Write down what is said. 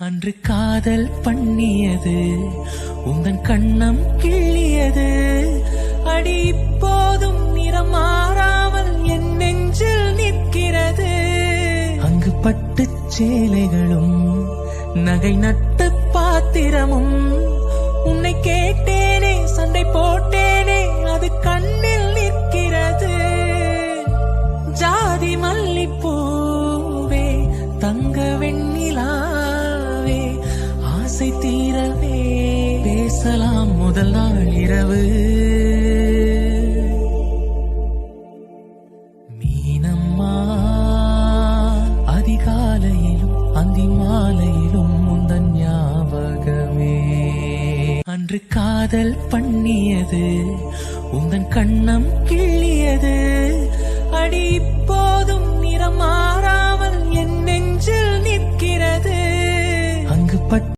அன்று காதல் பண்ணியது உங்கள் கண்ணம் கிள்ளியது. அடி இப்போதும் நிறம் மாறாமல் என் நெஞ்சில் நிற்கிறது. அங்கு பட்டுச் சேலைகளும் நகை நட்டு பாத்திரமும் ஆசை தீரவே. பேசலாம் முதல் நாள் இரவு. மீனம்மா அதிகாலையிலும் அந்தி மாலையிலும் முந்தன் ஞாபகமே அன்று காதல் பண்ணியது உந்தன் கண்ணம் கிள்ளியது. அடி இப்போதும் நிறம் மாறாமல் என் நெஞ்சில் நிற்கிறது. அங்கு பட்டு